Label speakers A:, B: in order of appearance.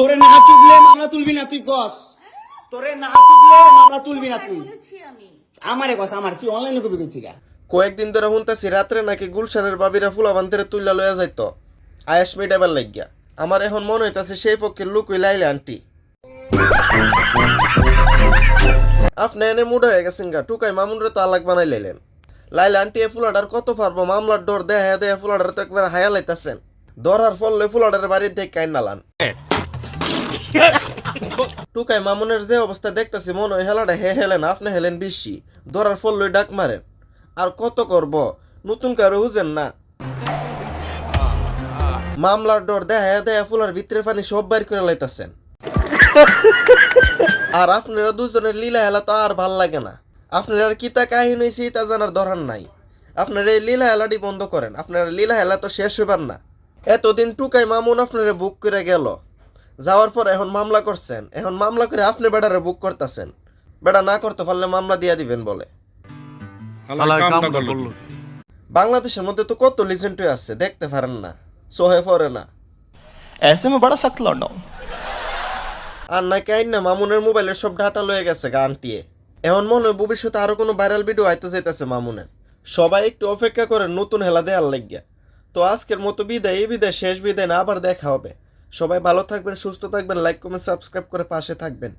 A: তোরে না চুদলে মামলা তুলবি না তুই কস। তোরে না চুদলে মামলা তুলবি না তুই।
B: বলেছি আমি।
A: আমারে কস আমার। কি অনলাইনে কবি কই থেকে
C: কয়েকদিন ধরে শুনতেছি রাত্রে নাকি গুলশানের বাবিরা ফুলা বান্ধরে তুল্লা লইয়া যাইতো। আয়াস মিটাবার লাগিয়া। আমার এখন মনে হইতাছে সেই পক্ষের লুক ওই লাইলে আন্টি। আপনি এনে মুড হয়ে গেছেন গা টুকাই মামুনরে তো আলাক বানাই লাইলেন। লাইলে আন্টি এ ফুলাডার কত পারব মামলার ডর দেয়া দেয়া ফুলাডার তো একবার হায়া লাইতাছেন। ধরার ফলে ফুলাডার বাড়ির থেকে কাইন নালান। টুকাই মামুনের যে অবস্থা দেখতেছি, মনে হয় হেলাটা হে হেলেন আপনি হেলেন বেশি। ধরার ফল লই ডাক মারেন। আর কত করব? নতুন কারও হুজেন না। মামলার ডর দেয়া দেয়া ফুলার ভিতরে পানি সব বাইর করে লাইতাছেন। আর আপনারা দুজনের লীলা হেলা তো আর ভালো লাগে না। আপনারা কিতা কাহিনী তা জানার দরকার নাই। আপনারা এই লীলা হেলাটি বন্ধ করেন। আপনারা লীলা হেলা তো শেষ হইবার না। এতদিন টুকাই মামুন আপনারা বুক করে গেল। যাওয়ার পর এখন মামলা করছেন এখন মামলা করে আপনি বেটারে বুক করতেছেন বেটা না করতে পারলে মামলা দিয়া দিবেন বলে বাংলাদেশের মধ্যে তো কত লিজেন্ডই আছে দেখতে পারেন না সোহে পড়ে না
D: ऐसे में बड़ा सख्त लौंडा हूँ
C: আর নাকি আইন না মামুনের মোবাইলের সব ডাটা লয়ে গেছে গানটিয়ে এখন মনে হয় ভবিষ্যতে আরো কোনো ভাইরাল ভিডিও আইতে যাইতেছে মামুনের সবাই একটু অপেক্ষা করে নতুন হেলা দেয়ার লাগিয়া তো আজকের মতো বিদায় এই বিদায় শেষ বিদায় না আবার দেখা হবে সবাই ভালো থাকবেন সুস্থ থাকবেন লাইক কমেন্ট সাবস্ক্রাইব করে পাশে থাকবেন।